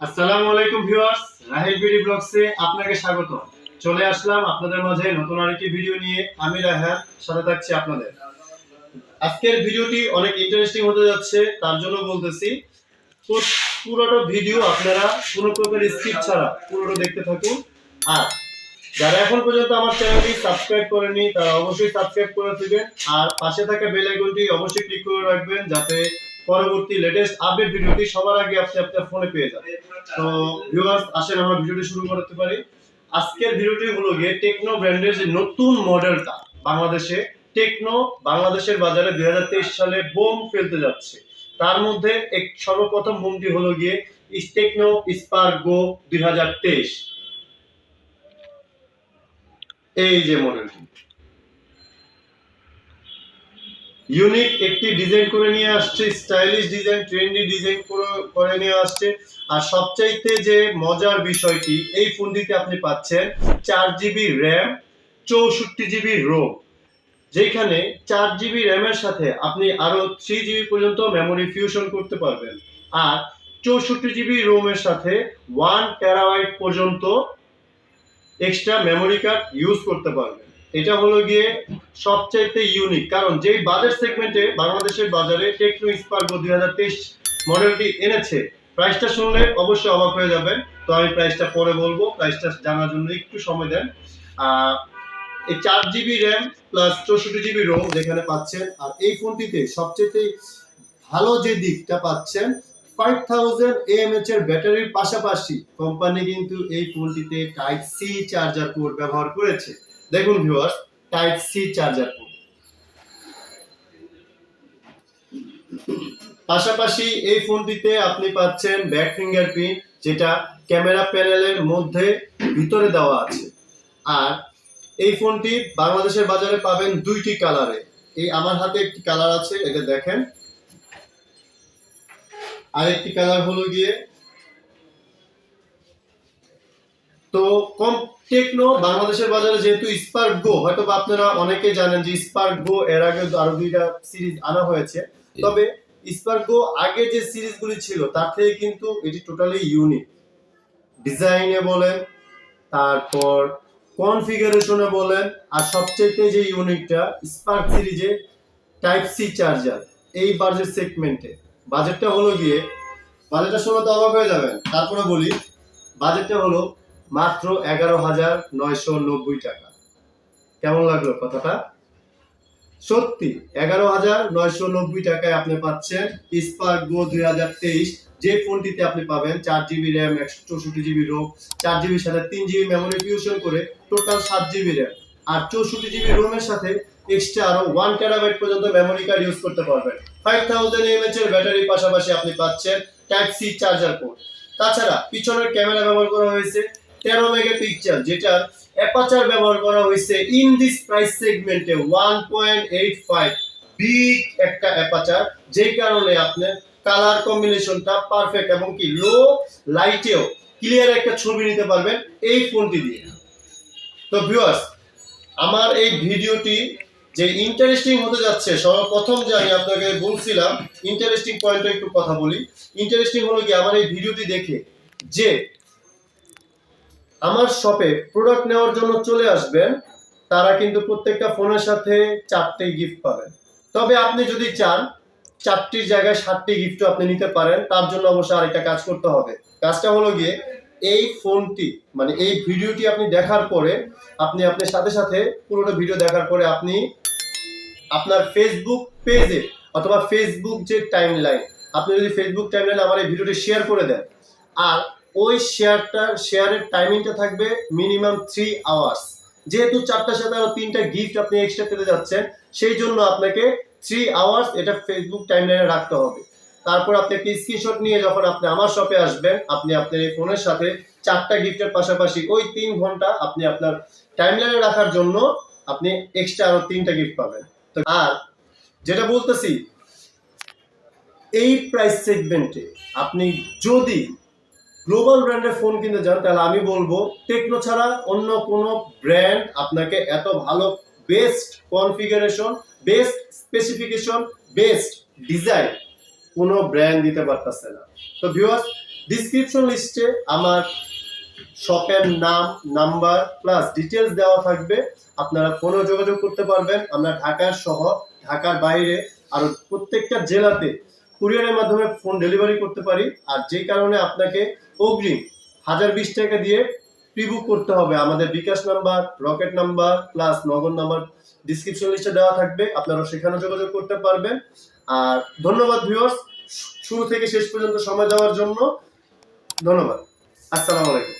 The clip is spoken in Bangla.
আসসালামু আলাইকুম ভিউয়ার্স বিডি ব্লগসে আপনাকে স্বাগত চলে আসলাম আপনাদের মাঝে নতুন আরেকটি ভিডিও নিয়ে। আমি রাহান সাথে থাকছি আপনাদের। আজকের ভিডিওটি অনেক ইন্টারেস্টিং হতে যাচ্ছে, তার জন্য বলতেছি পুরোটা ভিডিও আপনারা কোনো প্রকার স্কিপ ছাড়া পুরোটা দেখতে থাকুন। আর যারা এখন পর্যন্ত আমার চ্যানেলটি সাবস্ক্রাইব করেনি তারা অবশ্যই সাবস্ক্রাইব করে দেবেন। আর পাশে থাকা বেল আইকনটি অবশ্যই ক্লিক করে রাখবেন, যাতে পরবর্তী লেটেস্ট আপডেট ভিডিওটি সবার আগে আপনি আপনার ফোনে পেয়ে যাবেন। তো ভিউয়ার্স আসেন, আমরা ভিডিওটি শুরু করতে পারি। আজকের ভিডিওটি হলো গিয়ে টেকনো ব্র্যান্ডের যে নতুন মডেলটা বাংলাদেশে টেকনো বাংলাদেশের বাজারে দুই হাজার তেইশ সালে বোম ফেলতে যাচ্ছে। তার মধ্যে এক সর্বপ্রথম বোমটি হলো গিয়ে টেকনো স্পার্ক গো দুই হাজার তেইশ। এই যে মডেলটি ইউনিক একটি ডিজাইন করে নিয়ে আসছে, স্টাইলিশ ডিজাইন, ট্রেন্ডি ডিজাইন করে নিয়ে আসছে। আর সবচাইতে যে মজার বিষয়টি, এই ফোনটিতে আপনি পাচ্ছেন চার জিবি র্যাম চৌষট্টি জিবি রোম যেখানে চার জিবি র্যামের সাথে আপনি আরও থ্রি জিবি পর্যন্ত মেমোরি ফিউশন করতে পারবেন। আর চৌষট্টি জিবি রোমের সাথে ওয়ান টেরাবাইট পর্যন্ত এক্সট্রা মেমোরি কার্ড ইউজ করতে পারবেন। এটা হলো গিয়ে সবচাইতে ইউনিক কারণ যেই বাজার সেগমেন্টে বাংলাদেশের বাজারে টেকনো স্পার্গো দুই হাজার তেইশ মডেলটি এনেছে প্রাইসটা শুনলে অবশ্যই অবাক হয়ে যাবেন। তো আমি প্রাইসটা পরে বলব প্রাইসটা জানার জন্য একটু সময় দেন। এই চার জিবি র্যাম প্লাস চৌষট্টি জিবি রোম যেখানে পাচ্ছেন, আর এই ফোনটিতে সবচেয়ে ভালো যে দিকটা পাচ্ছেন ফাইভ থাউজেন্ড এএমএচ এর ব্যাটারির পাশাপাশি কোম্পানি কিন্তু এই ফোনটিতে টাইপ সি চার্জার পোর্ট ব্যবহার করেছে। দেখুন viewers type C charger port পাশাপাশি এই ফোনটিতে আপনি পাচ্ছেন ব্যাক ফিঙ্গারপ্রিন্ট যেটা ক্যামেরা প্যানেলের মধ্যে ভিতরে দেওয়া আছে। আর এই ফোনটি বাংলাদেশের বাজারে পাবেন দুইটি কালারে এই আমার হাতে একটি কালার আছে, এটা দেখেন। আরেকটি কালার হলো গিয়ে তো কম টেকনো বাংলাদেশের বাজারে যেহেতু স্পার্ক গো হয়তো আপনারা অনেকে জানেন যে স্পার্ক গো এর আগে আরও দুইটা সিরিজ আনা হয়েছে। তবে স্পার্ক গো আগে যে সিরিজগুলি ছিল তার থেকে কিন্তু এটি টোটালি ইউনিক ডিজাইনে বলেন তারপর কনফিগারেশনে বলেন আর সবচেয়ে যে ইউনিকটা স্পার্ক সিরিজে টাইপ সি চার্জার এই বাজেট সেগমেন্টে বাজেটটা হলো গিয়ে বাজেটটা শুনে তো অবাক হয়ে যাবেন তারপরে বলি বাজেটটা হলো মাত্র এগারো হাজার নয়শো নব্বই টাকা। কেমন লাগল কথাটা? সত্যি, এগারো হাজার নয়শো নব্বই টাকায় আপনি পাচ্ছেন স্পার্ক গো দুই হাজার তেইশ। যে ফোনটিতে আপনি পাবেন চার জিবি র্যাম একশো চৌষট্টি জিবি রোম চার জিবির সাথে তিন জিবি মেমোরি ফিউশন করে টোটাল সাত জিবি র্যাম আর চৌষট্টি জিবি রোমের সাথে এক্সট্রা আরও ওয়ান টেরাবাইট পর্যন্ত মেমোরি কার্ড ইউজ করতে পারবেন। ফাইভ থাউজেন্ড এমএচ এর ব্যাটারির পাশাপাশি আপনি পাচ্ছেন টাইপ সি চার্জার পোর্ট তাছাড়া পিছনের ক্যামেরা ব্যবহার করা হয়েছে। তেরো মেগাপিক্সেল যেটা অ্যাপাচার ব্যবহার করা হয়েছে ইন দিস প্রাইস সেগমেন্টে one point eight five big একটা অ্যাপাচার যেই কারণে আপনার কালার কম্বিনেশনটা পারফেক্ট এবং কি লো লাইটেও ক্লিয়ার একটা ছবি নিতে পারবেন এই ফোনটি দিয়ে। তো ভিউয়ার্স আমার এই ভিডিওটি যে ইন্টারেস্টিং হতে যাচ্ছে, সর্বপ্রথম যে আমি আপনাকে বলছিলাম ইন্টারেস্টিং পয়েন্টে একটু কথা বলি। ইন্টারেস্টিং হলো কি, আমার এই ভিডিওটি দেখে যে আমার শপে প্রোডাক্ট নেওয়ার জন্য চলে আসবেন, তারা কিন্তু প্রত্যেকটা ফোনের সাথে চারটে গিফট পাবেন। তবে আপনি যদি চান, চারটির জায়গায় সাতটি গিফটও আপনি নিতে পারেন, তার জন্য অবশ্যই আরেকটা কাজ করতে হবে। কাজটা হলো গিয়ে এই ফোনটি মানে এই ভিডিওটি আপনি দেখার পরে, আপনি আপনার সাথে সাথে পুরোটা ভিডিও দেখার পরে আপনি আপনার ফেসবুক পেজে অথবা ফেসবুক যে টাইম লাইন আপনি যদি ফেসবুক টাইম লাইনে আমার এই ভিডিওটি শেয়ার করে দেন, আর ওই শেয়ারটা, শেয়ারের টাইমিংটা থাকবে মিনিমাম থ্রি আওয়ার্স যেহেতু চারটার সাথে আরও তিনটা গিফট আপনি এক্সট্রা পেতে যাচ্ছেন, সেই জন্য আপনাকে থ্রি আওয়ার্স এটা ফেসবুক টাইম লাইনে রাখতে হবে। তারপর আপনি একটি স্ক্রিনশট নিয়ে যখন আপনি আমার শপে আসবেন, আপনি আপনার এই ফোনের সাথে চারটা গিফটের পাশাপাশি ওই তিন ঘণ্টা আপনি আপনার টাইম লাইনে রাখার জন্য আপনি এক্সট্রা আরও তিনটা গিফট পাবেন। তো আর যেটা বলতেছি, এই প্রাইস সেগমেন্টে আপনি যদি গ্লোবাল ব্র্যান্ডের ফোন কিনতে যান, তাহলে আমি বলব, টেকনো ছাড়া অন্য কোনো ব্র্যান্ড আপনাকে এত ভালো best configuration best specification best design কোনো ব্র্যান্ড দিতে পারতেছে না। তো ভিউয়ার্স ডিসক্রিপশন লিস্টে আমার শপের নাম নাম্বার প্লাস ডিটেলস দেওয়া থাকবে। আপনারা ফোনে যোগাযোগ করতে পারবেন। আমরা ঢাকার সহ ঢাকার বাইরে, আর প্রত্যেকটা জেলাতে কুরিয়ারের মাধ্যমে ফোন ডেলিভারি করতে পারি। আর যেই কারণে আপনাকে অগ্রিম হাজার বিশ টাকা দিয়ে প্রিবুক করতে হবে। আমাদের bKash number, Rocket number plus Nagad number description লিস্টে দেওয়া থাকবে। আপনারা সেখানে যোগাযোগ করতে পারবেন। আর ধন্যবাদ ভিউয়ার্স শুরু থেকে শেষ পর্যন্ত সময় দেওয়ার জন্য ধন্যবাদ। আসসালামু আলাইকুম।